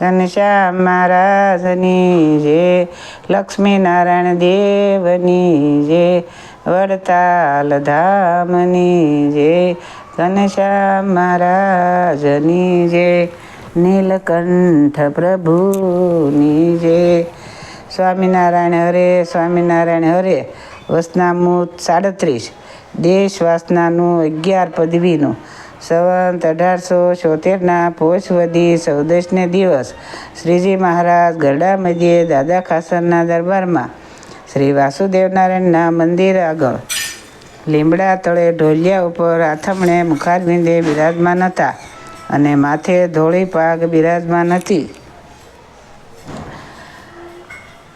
ઘનશ્યામ મહારાજની જે, લક્ષ્મીનારાયણ દેવની જે વડતાલ ધામની જે ઘનશ્યામ મહારાજની જે, નીલકંઠ પ્રભુની જે, સ્વામિનારાયણ હરે સ્વામિનારાયણ હરે, વસનામૂત સાડત્રીસ, દેશવાસનાનું અગિયાર પદવીનું સંવંત અઢારસો છોતેરના પોષવદી ચૌદસને દિવસ. શ્રીજી મહારાજ ગરડા મધ્યે દાદા ખાસરના દરબારમાં શ્રી વાસુદેવનારાયણના મંદિર આગળ લીમડા તળે ઢોલિયા ઉપર આથમણે મુખારવિંદે બિરાજમાન હતા અને માથે ધોળી પાગ બિરાજમાન હતી.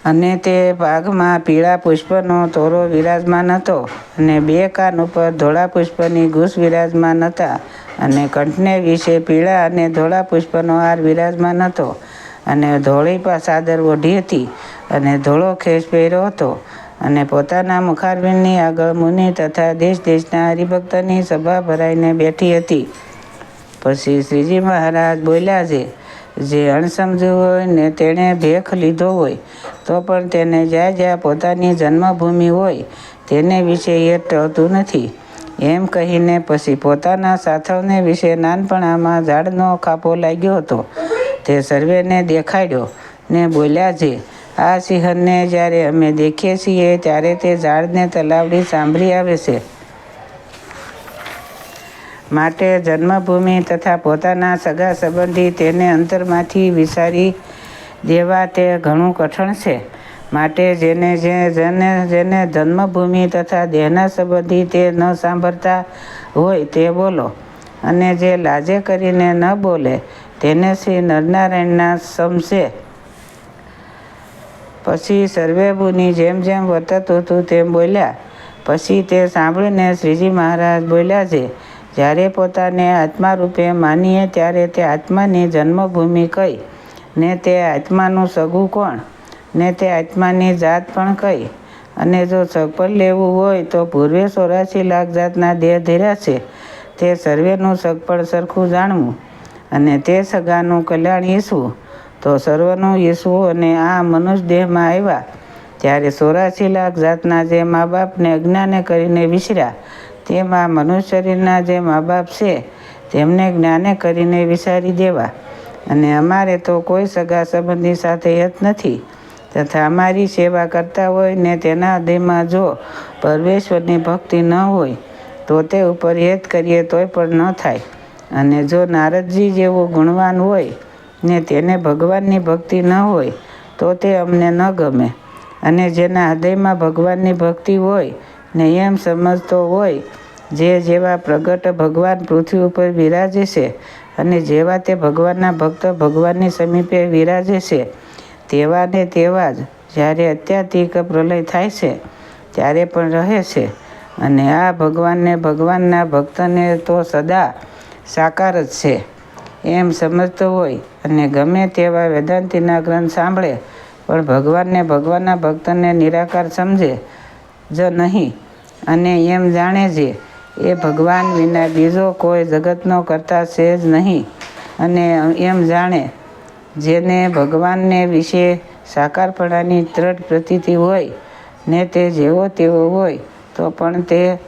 અને તે ભાગમાં પીળા પુષ્પનો તોરો વિરાજમાન હતો અને બે કાન ઉપર ધોળા પુષ્પની ઘૂસ વિરાજમાન હતા અને કંઠને વિશે પીળા અને ધોળા પુષ્પનો હાર વિરાજમાન હતો. અને ધોળી પા ચાદર ઓઢી હતી અને ધોળો ખેસ પહેર્યો હતો અને પોતાના મુખારબીનની આગળ મુનિ તથા દેશ દેશના હરિભક્તની સભા ભરાઈને બેઠી હતી. પછી શ્રીજી મહારાજ બોલ્યા છે જે અણસમજુ હોય ને તેણે ભેખ લીધો હોય, તો પણ તેને જ્યાં જ્યાં પોતાની જન્મભૂમિ હોય, તેને વિશે એ ટળતું નથી. એમ કહીને પછી પોતાના સાથવને વિશે નાનપણામાં ઝાડનો કાપો લાગ્યો હતો. તે સર્વેને દેખાડ્યો ને બોલ્યા છે આ સિંહને જ્યારે અમે દેખીએ છીએ, ત્યારે તે ઝાડને તલાવડી સાંભળી આવે છે. માટે જન્મભૂમિ તથા પોતાના સગા સંબંધી તેને અંતરમાંથી વિસારી દેવા તે ઘણું કઠણ છે. માટે જેને જે જેને જેને જન્મભૂમિ તથા દેહના સંબંધી તે ન સાંભળતા હોય તે બોલો. અને જે લાજે કરીને ન બોલે તેને શ્રી નરનારાયણના સમશે. પછી સર્વે જેમ જેમ વર્તતું હતું તેમ બોલ્યા. પછી તે સાંભળીને શ્રીજી મહારાજ બોલ્યા છે જ્યારે પોતાને આત્મા રૂપે માનીએ ત્યારે તે આત્માની જન્મભૂમિ કઈ. ને તે આત્માનું સગું કોણ? ને તે આત્માની જાત પણ કઈ. અને જો સગપણ લેવું હોય તો પૂર્વે સોરાશી લાખ જાતના દેહ ધીર્યા છે. તે સર્વેનું સગપણ સરખું જાણવું. અને તે સગાનું કલ્યાણ ઈસવું તો સર્વનું ઈસવું અને આ મનુષ્ય દેહમાં આવ્યા. ત્યારે સોરાશી લાખ જાતના જે મા બાપને અજ્ઞાને કરીને વિસર્યા. તેમાં મનુષ્ય શરીરના જે મા બાપ છે, તેમને જ્ઞાને કરીને વિચારી દેવા. અને અમારે તો કોઈ સગા સંબંધી સાથે યત નથી. તથા અમારી સેવા કરતા હોય ને તેના હૃદયમાં જો પરમેશ્વરની ભક્તિ ન હોય, તો તે ઉપર હેત કરીએ તોય પણ ન થાય. અને જો નારદજી જેવો ગુણવાન હોય, ને તેને ભગવાનની ભક્તિ ન હોય, તો તે અમને ન ગમે. અને જેના હૃદયમાં ભગવાનની ભક્તિ હોય ને એમ સમજતો હોય, જે જેવા પ્રગટ ભગવાન પૃથ્વી ઉપર વિરાજે છે અને જેવા તે ભગવાનના ભક્ત ભગવાનની સમીપે વિરાજે છે, તેવા ને તેવા જ જ્યારે અત્યાધિક પ્રલય થાય છે, ત્યારે પણ રહે છે. અને આ ભગવાનને ભગવાનના ભક્તને તો સદા સાકાર જ છે. એમ સમજતો હોય અને ગમે તેવા વેદાંતિના ગ્રંથ સાંભળે, પણ ભગવાનને ભગવાનના ભક્તને નિરાકાર સમજે જ નહીં. અને એમ જાણે છે, એ ભગવાન વિના બીજો કોઈ જગતનો કરતા છે જ નહીં. અને એમ જાણે, જેને ભગવાનને વિશે સાકારપણાની દ્રઢ પ્રતીતિ હોય, ને તે જેવો તેવો હોય, તો પણ તે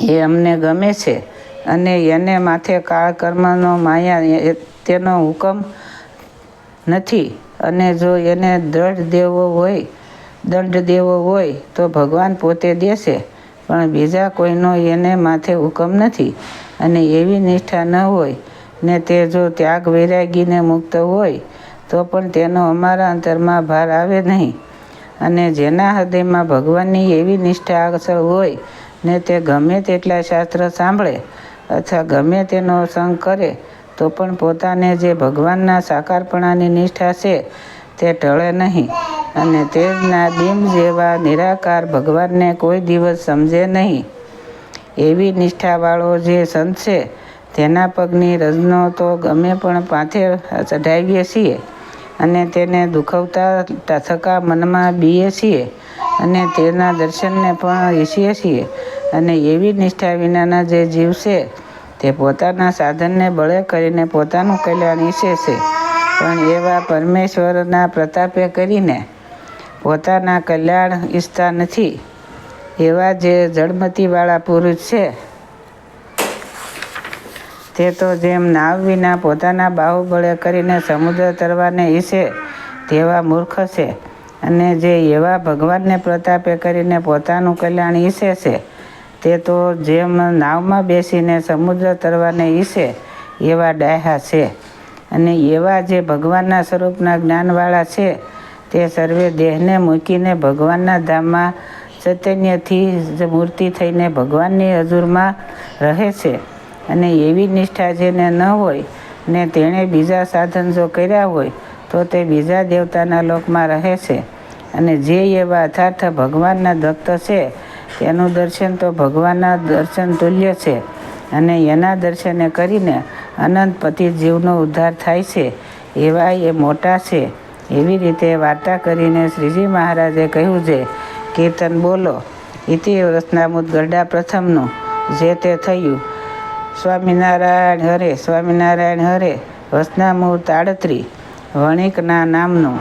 એ અમને ગમે છે. અને એને માથે કાળ કર્મનો માયા તેનો હુકમ નથી. અને જો એને દ્રઢ દેવો હોય દંડ દેવો હોય તો ભગવાન પોતે દેશે, પણ બીજા કોઈનો એને માથે હુકમ નથી અને એવી નિષ્ઠા ન હોય ને તે જો ત્યાગ વૈરાગીને મુક્ત હોય, તો પણ તેનો અમારા અંતરમાં ભાર આવે નહીં. અને જેના હૃદયમાં ભગવાનની એવી નિષ્ઠા અસર હોય ને તે ગમે તેટલા શાસ્ત્ર સાંભળે અથવા ગમે તેનો સંગ કરે, તો પણ પોતાને જે ભગવાનના સાકારપણાની નિષ્ઠા છે તે ટળે નહીં અને તેજના બિંબ જેવા નિરાકાર ભગવાનને કોઈ દિવસ સમજે નહીં. એવી નિષ્ઠાવાળો જે સંત છે, તેના પગની રજનો તો ગમે પણ પાથે ચઢાવીએ છીએ અને તેને દુખવતા થકા મનમાં બીએ છીએ અને તેના દર્શનને પણ ઈચ્છીએ છીએ અને એવી નિષ્ઠા વિનાના જે જીવ છે, તે પોતાના સાધનને બળે કરીને પોતાનું કલ્યાણ ઈચ્છે છે. પણ એવા પરમેશ્વરના પ્રતાપે કરીને પોતાના કલ્યાણ ઈચ્છતા નથી. એવા જે જળમતીવાળા પુરુષ છે, તે તો જેમ નાવ વિના પોતાના બાહુબળે કરીને સમુદ્ર તરવાને ઈચ્છે તેવા મૂર્ખ છે અને જે એવા ભગવાનને પ્રતાપે કરીને પોતાનું કલ્યાણ ઈચ્છે છે, તે તો જેમ નાવમાં બેસીને સમુદ્ર તરવાને ઈચ્છે એવા ડાહ્યા છે. અને એવા જે ભગવાનના સ્વરૂપના જ્ઞાનવાળા છે, તે સર્વે દેહને મૂકીને ભગવાનના ધામમાં ચૈતન્યથી જ મૂર્તિ થઈને ભગવાનની હજુરમાં રહે છે. અને એવી નિષ્ઠા જેને ન હોય ને તેણે બીજા સાધન જો કર્યા હોય, તો તે બીજા દેવતાના લોકમાં રહે છે. અને જે એવા અથાર્થ ભગવાનના ભક્ત છે, તેનું દર્શન તો ભગવાનના દર્શન તુલ્ય છે. અને એના દર્શને કરીને અનંત પતિ જીવનો ઉદ્ધાર થાય છે. એવા એ મોટા છે. એવી રીતે વાર્તા કરીને શ્રીજી મહારાજે કહ્યું છે, કીર્તન બોલો. ઇતિ રસનામુદ ગરડા પ્રથમનું, જે તે થયું. સ્વામિનારાયણ હરે સ્વામિનારાયણ હરે વસનામૂર્ત આડત્રી, વણિકના નામનું.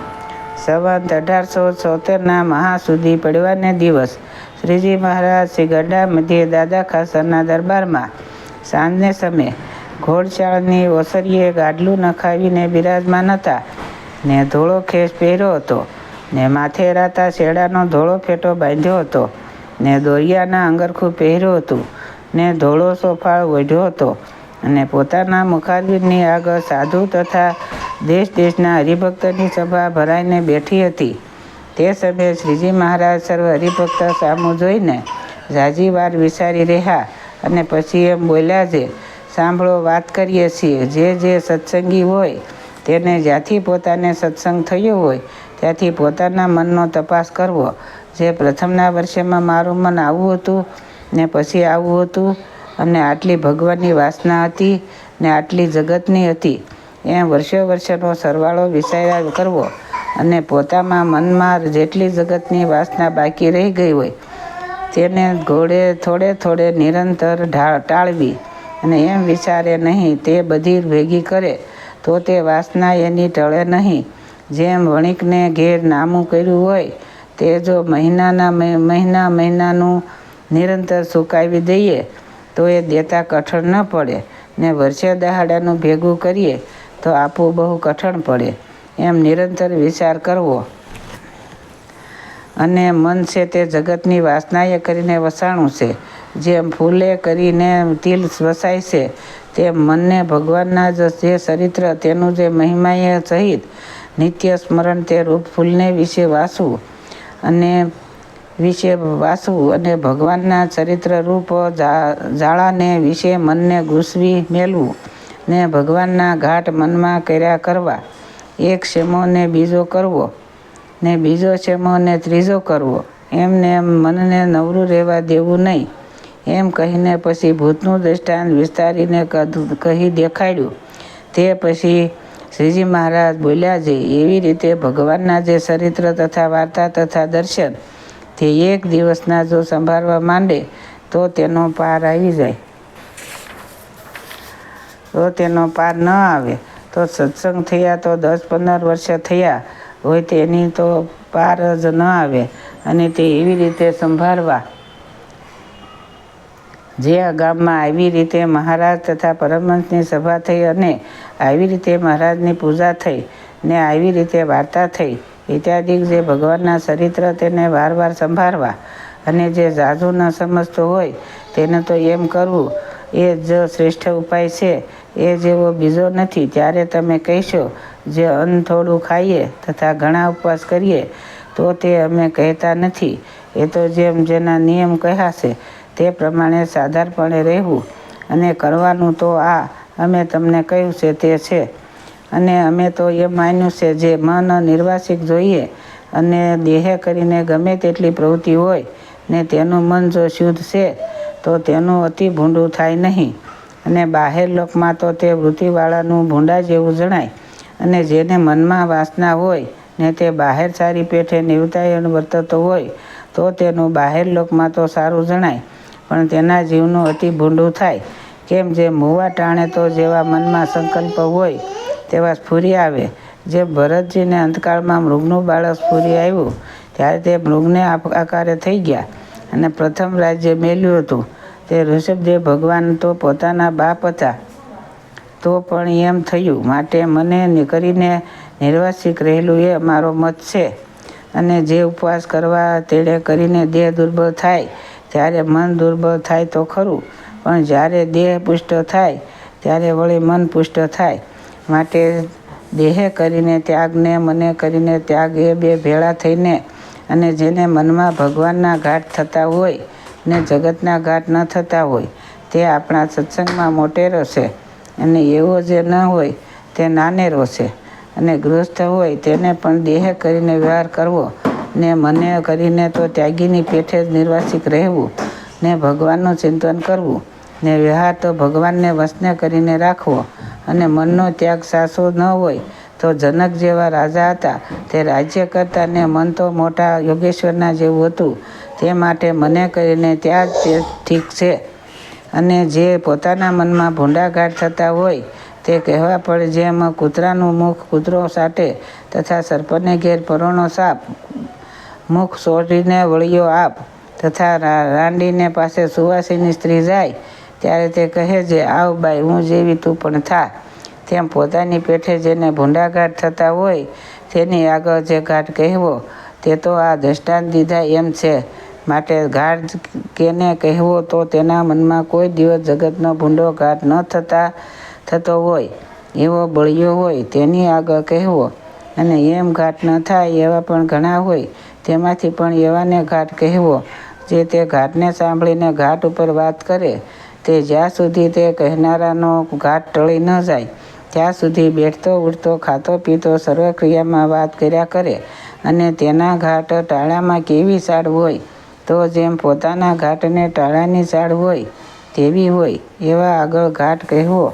સંવંત અઢારસો છોતેરના મહા સુધી પડવાને દિવસ, શ્રીજી મહારાજ શ્રી ગરડા મધ્યે દાદા ખાસરના દરબારમાં, સાંજને સમયે ઘોડચાળની ઓસરીએ ગાડલું નખાવીને બિરાજમાન હતા. ને ધોળો ખેસ પહેર્યો હતો. ને માથે રાતા શેડાનો ધોળો ફેટો બાંધ્યો હતો. ને દોરિયાના અંગરખું પહેર્યું હતું. ને ધોળો સોફાળ ઓઢ્યો હતો. અને પોતાના મુખારબીનની આગળ સાધુ તથા દેશ દેશના હરિભક્તની સભા ભરાઈને બેઠી હતી. તે સમયે શ્રીજી મહારાજ સર્વ હરિભક્ત સામું જોઈને ઝાજી વાર વિચારી રહ્યા અને પછી એમ બોલ્યા છે સાંભળો વાત કરીએ છીએ. જે જે સત્સંગી હોય, તેને જ્યાંથી પોતાને સત્સંગ થયો હોય, ત્યાંથી પોતાના મનનો તપાસ કરવો. જે પ્રથમના વર્ષેમાં મારું મન આવું હતું, ને પછી આવું હતું, અને આટલી ભગવાનની વાસના હતી, ને આટલી જગતની હતી, એમ વર્ષો વર્ષનો સરવાળો વિચાર્યા કરવો. અને પોતામાં મનમાં જેટલી જગતની વાસના બાકી રહી ગઈ હોય, તેને ઘોડે થોડે થોડે નિરંતર ઢા ટાળવી અને એમ વિચારે નહીં, તે બધી ભેગી કરે તો તે વાસના એની ટળે નહીં. જેમ વણિકને ઘેર નામું કર્યું હોય, તે જો મહિનાના મહિના મહિનાનું નિરંતર સુકાવી દઈએ, તો એ દેતા કઠણ ન પડે. ને વર્ષે દહાડાનું ભેગું કરીએ, તો આપવું બહુ કઠણ પડે. એમ નિરંતર વિચાર કરવો. અને મન છે તે જગતની વાસનાએ કરીને વસાણું છે. જેમ ફૂલે કરીને તિલ વસાય છે, તેમ મનને ભગવાનના જ જે ચરિત્ર, તેનું જે મહિમાય સહિત નિત્ય સ્મરણ તે રૂપ ફૂલને વિશે વાસવું અને વિશે વાસવું અને ભગવાનના ચરિત્ર રૂપ જાળાને વિશે મનને ઘૂસવી મેળવું ને ભગવાનના ઘાટ મનમાં કર્યા કરવા, એક શેમો ને બીજો કરવો ને બીજો શેમો ત્રીજો કરવો, એમને એમ મનને નવરું રહેવા દેવું નહીં. એમ કહીને પછી ભૂતનું દ્રષ્ટાંત વિસ્તારીને કહી દેખાડ્યું. તે પછી શ્રીજી મહારાજ બોલ્યા છે, એવી રીતે ભગવાનના જે ચરિત્ર તથા વાર્તા તથા દર્શન તે એક દિવસના જો સંભાળવા માંડે, તો તેનો પાર આવી જાય. તો તેનો પાર ન આવે. તો સત્સંગ થયા તો દસ પંદર વર્ષ થયા. હોય તેની તો પાર જ ન આવે. અને તે એવી રીતે સંભાળવા જે ગામમાં આવી રીતે મહારાજ તથા પરમહંસની સભા થઈ અને આવી રીતે મહારાજની પૂજા થઈ ને આવી રીતે વાર્તા થઈ ઇત્યાદિ જે ભગવાનના ચરિત્ર તેને વાર વાર સંભાળવા અને જે જાજુ ન સમજતો હોય તેને તો એમ કરવું એ જ શ્રેષ્ઠ ઉપાય છે. એ જેવો બીજો નથી. ત્યારે તમે કહેશો, જે અન્ન થોડું ખાઈએ તથા ઘણા ઉપવાસ કરીએ, તો તે અમે કહેતા નથી. એ તો જેમ જેના નિયમ કહ્યા છે તે પ્રમાણે સાધારપણે રહેવું અને કરવાનું તો આ, અમે તમને કહ્યું છે તે છે. અને અમે તો એ માન્યું છે જે મન નિર્વાસિક જોઈએ અને દેહ કરીને ગમે તેટલી પ્રવૃત્તિ હોય ને તેનું મન જો શુદ્ધ છે, તો તેનું અતિ ભૂંડું થાય નહીં. અને બાહેર લોકમાં તો તે વૃત્તિવાળાનું ભૂંડા જેવું જણાય. અને જેને મનમાં વાસના હોય ને તે બહાર સારી પેઠે નિવૃત્તાયણ વર્તતો હોય, તો તેનું બાહેર લોકમાં તો સારું જણાય. પણ તેના જીવનું અતિ ભૂંડું થાય. કેમ જે મુવા ટાણે તો જેવા મનમાં સંકલ્પ હોય, તેવા સ્ફૂરી આવે. જે ભરતજીને અંતકાળમાં મૃગનું બાળક સ્ફૂરી આવ્યું, ત્યારે તે મૃગને આકારે થઈ ગયા અને પ્રથમ રાજ્ય મેલ્યું હતું. તે ઋષભદેવ ભગવાન તો પોતાના બાપ હતા. તો પણ એમ થયું, માટે મને કરીને નિર્વાસિક રહેલું એ મારો મત છે. અને જે ઉપવાસ કરવા તેણે કરીને દેહ દુર્બળ થાય ત્યારે મન દુર્બળ થાય તો ખરું, પણ જ્યારે દેહ પુષ્ટ થાય, ત્યારે વળી મન પુષ્ટ થાય. માટે દેહે કરીને ત્યાગને, મને કરીને ત્યાગ એ બે ભેળા થઈને અને જેને મનમાં ભગવાનના ઘાટ થતા હોય ને જગતના ઘાટ ન થતા હોય, તે આપણા સત્સંગમાં મોટેરો છે અને એવો જે ન હોય, તે નાનેરો છે અને ગૃહસ્થ હોય, તેને પણ દેહ કરીને વ્યવહાર કરવો ને મને કરીને તો ત્યાગીની પેઠે જ નિર્વાસિક રહેવું ને ભગવાનનું ચિંતન કરવું ને વ્યવહાર તો ભગવાનને વસને કરીને રાખવો અને મનનો ત્યાગ સાસો ન હોય તો જનક જેવા રાજા હતા. તે રાજ્ય કરતા ને મન તો મોટા યોગેશ્વરના જેવું હતું. તે માટે મને કરીને ત્યાં જ તે ઠીક છે. અને જે પોતાના મનમાં ભૂંડાઘાટ થતા હોય તે કહેવા પડે જેમ કૂતરાનું મુખ કૂતરો સાટે તથા સર્પને ઘેર પરોણો સાપ મુખ સોટીને વળીયો આપ તથા રાંડીને પાસે સુવાસીની સ્ત્રી જાય, ત્યારે તે કહે છે, આવ બાઈ, હું જેવી તું પણ થા. તેમ પોતાની પેઠે જેને ભૂંડાઘાટ થતા હોય, તેની આગળ જે ઘાટ કહેવો, તે તો આ દ્રષ્ટાંત દીધા એમ છે. માટે ઘાટ કેને કહેવો તો તેના મનમાં કોઈ દિવસ જગતનો ભૂંડો ઘાટ ન થતા, થતો હોય, એવો બળિયો હોય, તેની આગળ કહેવો. અને એમ ઘાટ ન થાય એવા પણ ઘણા હોય તેમાંથી પણ એવાને ઘાટ કહેવો. જે તે ઘાટને સાંભળીને ઘાટ ઉપર વાત કરે, તે જ્યાં સુધી તે કહેનારાનો ઘાટ ટળી ન જાય, ત્યાં સુધી બેઠતો, ઉઠતો, ખાતો, પીતો સર્વક્રિયામાં વાત કર્યા કરે અને તેના ઘાટ ટાળામાં કેવી સાડ હોય, તો જેમ પોતાના ઘાટને ટાળાની સાડ હોય, તેવી હોય, એવા આગળ ઘાટ કહેવો.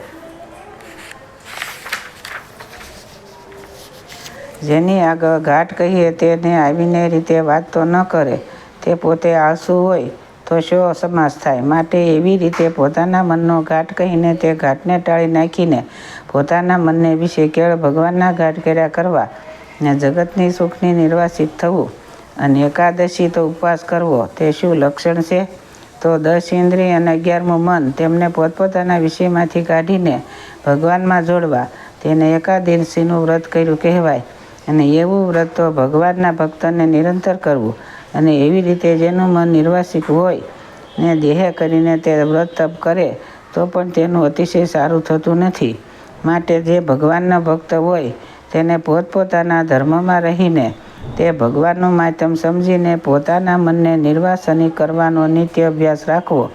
જેની આગળ ઘાટ કહીએ તેને આવીને રીતે વાત તો ન કરે, તે પોતે આળસુ હોય તો શો સમાસ થાય? માટે એવી રીતે પોતાના મનનો ઘાટ કહીને તે ઘાટને ટાળી નાખીને પોતાના મનને વિશે કેળ ભગવાનના ઘાટ કર્યા કરવા ને જગતની સુખની નિર્વાસિત થવું અને એકાદશી તો ઉપવાસ કરવો, તે શું લક્ષણ છે? તો દસ ઇન્દ્રિય અને અગિયારમું મન તેમને પોતપોતાના વિષયમાંથી કાઢીને ભગવાનમાં જોડવા તેને એકાદશીનું વ્રત કર્યું કહેવાય. અને એવું વ્રત ભગવાનના ભક્તને નિરંતર કરવું. અને એવી રીતે જેનું મન નિર્વાસિક હોય ને દેહ કરીને તે વ્રત તપ કરે, તો પણ તેનું અતિશય સારું થતું નથી. માટે જે ભગવાનના ભક્ત હોય, તેને પોતપોતાના ધર્મમાં રહીને તે ભગવાનનું માધ્યમ સમજીને પોતાના મનને નિર્વાસની કરવાનો નિત્ય અભ્યાસ રાખવો,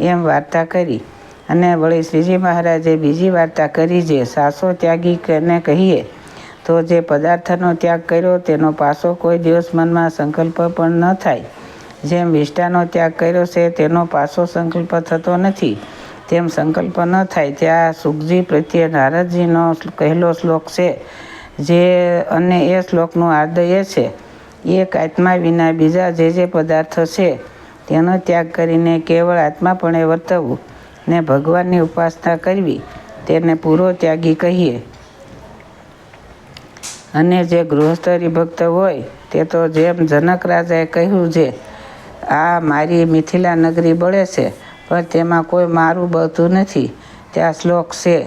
એમ વાર્તા કરી. અને વળી શ્રીજી મહારાજે બીજી વાર્તા કરી જે સાસો ત્યાગી ને કહીએ તો જે પદાર્થનો ત્યાગ કર્યો તેનો પાછો કોઈ દિવસ મનમાં સંકલ્પ પણ ન થાય. જેમ વિષ્ટાનો ત્યાગ કર્યો છે, તેનો પાછો સંકલ્પ થતો નથી. તેમ સંકલ્પ ન થાય ત્યાં સુખજી પ્રત્યે નારદજીનો કહેલો શ્લોક છે, જે અને એ શ્લોકનું આદય છે. એક આત્મા વિના બીજા જે જે પદાર્થો છે, તેનો ત્યાગ કરીને કેવળ આત્માપણે વર્તવું ને ભગવાનની ઉપાસના કરવી, તેને પૂરો ત્યાગી કહીએ. અને જે ગૃહસ્થરી ભક્ત હોય, તે તો જેમ જનક રાજાએ કહ્યું છે, આ મારી મિથિલા નગરી બળે છે, પણ તેમાં કોઈ મારું બળતું નથી. ત્યાં શ્લોક છે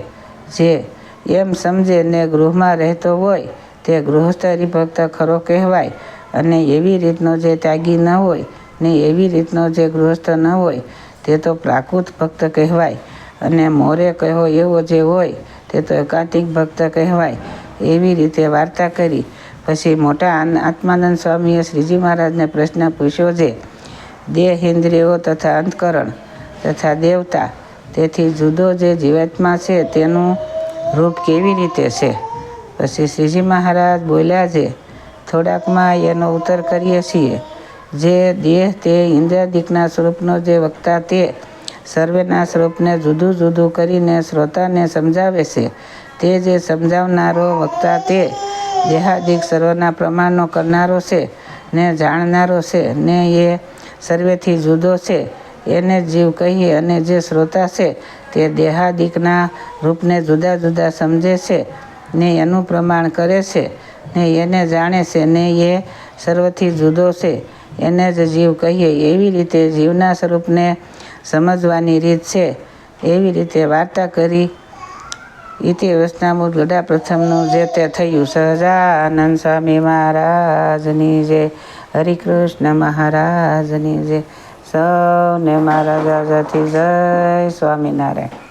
જે, એમ સમજે ને ગૃહમાં રહેતો હોય, તે ગૃહસ્થરી ભક્ત ખરો કહેવાય. અને એવી રીતનો જે ત્યાગી ન હોય, ને એવી રીતનો જે ગૃહસ્થ ન હોય, તે તો પ્રાકૃત ભક્ત કહેવાય. અને મોરે કહો એવો જે હોય, તે તો એકાંતિક ભક્ત કહેવાય. એવી રીતે વાર્તા કરી. પછી મોટા આત્માનંદ સ્વામીએ શ્રીજી મહારાજને પ્રશ્ન પૂછ્યો છે દેહ ઇન્દ્રિયો તથા અંતકરણ તથા દેવતા, તેથી જુદો જે જીવાત્મા છે તેનું રૂપ કેવી રીતે છે? પછી શ્રીજી મહારાજ બોલ્યા છે થોડાકમાં એનો ઉત્તર કરીએ છીએ. જે દેહ તે ઇન્દ્રાદિકના સ્વરૂપનો જે વક્તા તે સર્વેના સ્વરૂપને જુદું જુદું કરીને શ્રોતાને સમજાવે છે. તે જે સમજાવનારો વક્તા તે દેહાદિક સર્વના પ્રમાણનો કરનારો છે, ને જાણનારો છે, ને એ સર્વેથી જુદો છે, એને જીવ કહીએ અને જે શ્રોતા છે તે દેહાદિકના રૂપને જુદા જુદા સમજે છે, ને એનું પ્રમાણ કરે છે, ને એને જાણે છે, ને એ સર્વથી જુદો છે, એને જ જીવ કહીએ. એવી રીતે જીવના સ્વરૂપને સમજવાની રીત છે. એવી રીતે વાર્તા કરી ઇતિ વચનામૃત ગઢા પ્રથમનું જે તે થયું. સહજાનંદ સ્વામી મહારાજની જય હરિકૃષ્ણ મહારાજની જય સૌને મહારાજાથી જય સ્વામિનારાયણ.